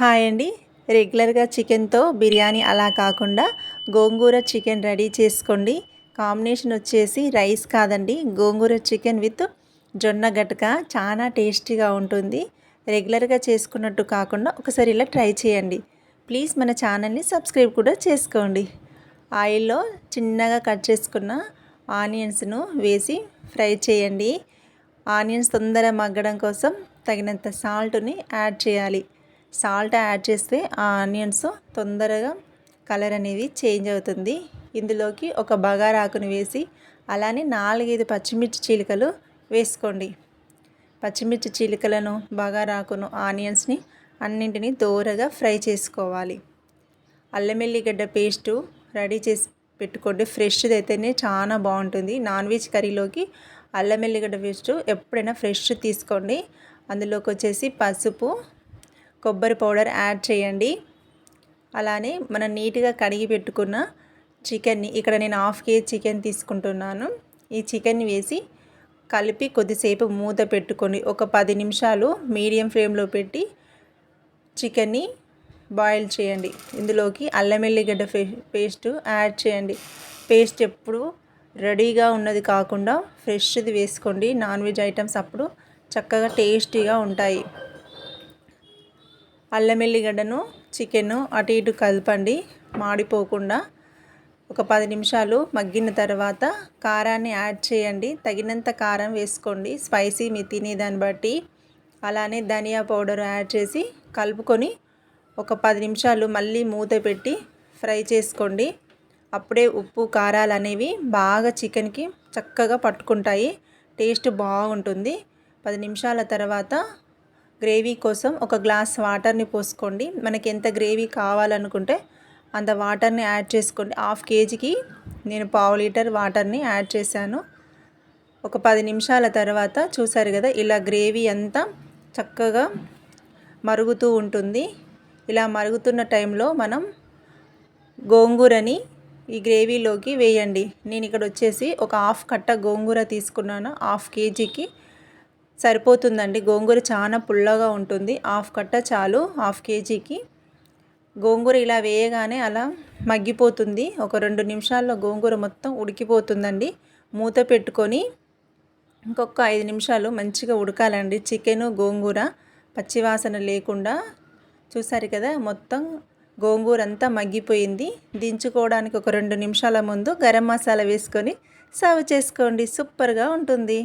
Hi అండి. రెగ్యులర్గా చికెన్తో బిర్యానీ అలా కాకుండా గోంగూర చికెన్ రెడీ చేసుకోండి. కాంబినేషన్ వచ్చేసి రైస్ కాదండి గోంగూర చికెన్ విత్ జొన్న గటక. చాలా టేస్టీగా ఉంటుంది. రెగ్యులర్గా చేసుకున్నట్టు కాకుండా ఒకసారి ఇలా ట్రై చేయండి. ప్లీజ్ మన ఛానల్ని సబ్స్క్రైబ్ కూడా చేసుకోండి. ఆయిల్లో చిన్నగా కట్ చేసుకున్న ఆనియన్స్ను వేసి ఫ్రై చేయండి. ఆనియన్స్ తొందరగా మగ్గడం కోసం తగినంత సాల్ట్ని యాడ్ చేయాలి. సాల్ట్ యాడ్ చేస్తే ఆ ఆనియన్స్ తొందరగా కలర్ అనేది చేంజ్ అవుతుంది. ఇందులోకి ఒక బగారాకుని వేసి అలానే నాలుగైదు పచ్చిమిర్చి చీలికలు వేసుకోండి. పచ్చిమిర్చి చీలికలను బగారాకును ఆనియన్స్ని అన్నింటినీ దోరగా ఫ్రై చేసుకోవాలి. అల్లం ఎల్లిగడ్డ పేస్టు రెడీ చేసి పెట్టుకోండి. ఫ్రెష్ది అయితేనే చాలా బాగుంటుంది. నాన్ వెజ్ కర్రీలోకి అల్లం ఎల్లిగడ్డ పేస్టు ఎప్పుడైనా ఫ్రెష్ తీసుకోండి. అందులోకి వచ్చేసి పసుపు కొబ్బరి పౌడర్ యాడ్ చేయండి. అలానే మనం నీట్గా కడిగి పెట్టుకున్న చికెన్ని ఇక్కడ నేను హాఫ్ కేజీ చికెన్ తీసుకుంటున్నాను. ఈ చికెన్ని వేసి కలిపి కొద్దిసేపు మూత పెట్టుకొని ఒక పది నిమిషాలు మీడియం ఫ్లేమ్లో పెట్టి చికెన్ని బాయిల్ చేయండి. ఇందులోకి అల్లం ఎల్లిగడ్డ పేస్ట్ యాడ్ చేయండి. పేస్ట్ ఎప్పుడు రెడీగా ఉన్నది కాకుండా ఫ్రెష్ది వేసుకోండి. నాన్ వెజ్ ఐటమ్స్ అప్పుడు చక్కగా టేస్టీగా ఉంటాయి. అల్లం ఎల్లిగడ్డను చికెన్ అటు ఇటు కలపండి. మాడిపోకుండా ఒక పది నిమిషాలు మగ్గిన తర్వాత కారాన్ని యాడ్ చేయండి. తగినంత కారం వేసుకోండి. స్పైసీ మీ తినేదాన్ని బట్టి అలానే ధనియా పౌడర్ యాడ్ చేసి కలుపుకొని ఒక పది నిమిషాలు మళ్ళీ మూత పెట్టి ఫ్రై చేసుకోండి. అప్పుడే ఉప్పు కారాలు అనేవి బాగా చికెన్కి చక్కగా పట్టుకుంటాయి. టేస్ట్ బాగుంటుంది. పది నిమిషాల తర్వాత గ్రేవీ కోసం ఒక గ్లాస్ వాటర్ని పోసుకోండి. మనకి ఎంత గ్రేవీ కావాలనుకుంటే అంత వాటర్ని యాడ్ చేసుకోండి. హాఫ్ కేజీకి నేను పావు లీటర్ వాటర్ని యాడ్ చేశాను. ఒక పది నిమిషాల తర్వాత చూసారు కదా ఇలా గ్రేవీ అంతా చక్కగా మరుగుతూ ఉంటుంది. ఇలా మరుగుతున్న టైంలో మనం గోంగూరని ఈ గ్రేవీలోకి వేయండి. నేను ఇక్కడ వచ్చేసి ఒక హాఫ్ కట్ట గోంగూర తీసుకున్నాను. హాఫ్ కేజీకి సరిపోతుందండి. గోంగూర చాలా పుల్లగా ఉంటుంది. హాఫ్ కట్ట చాలు హాఫ్ కేజీకి. గోంగూర ఇలా వేయగానే అలా మగ్గిపోతుంది. ఒక రెండు నిమిషాల్లో గోంగూర మొత్తం ఉడికిపోతుందండి. మూత పెట్టుకొని ఇంకొక ఐదు నిమిషాలు మంచిగా ఉడకాలండి. చికెను గోంగూర పచ్చివాసన లేకుండా చూసారు కదా మొత్తం గోంగూర అంతా మగ్గిపోయింది. దించుకోవడానికి ఒక రెండు నిమిషాల ముందు గరం మసాలా వేసుకొని సర్వ్ చేసుకోండి. సూపర్గా ఉంటుంది.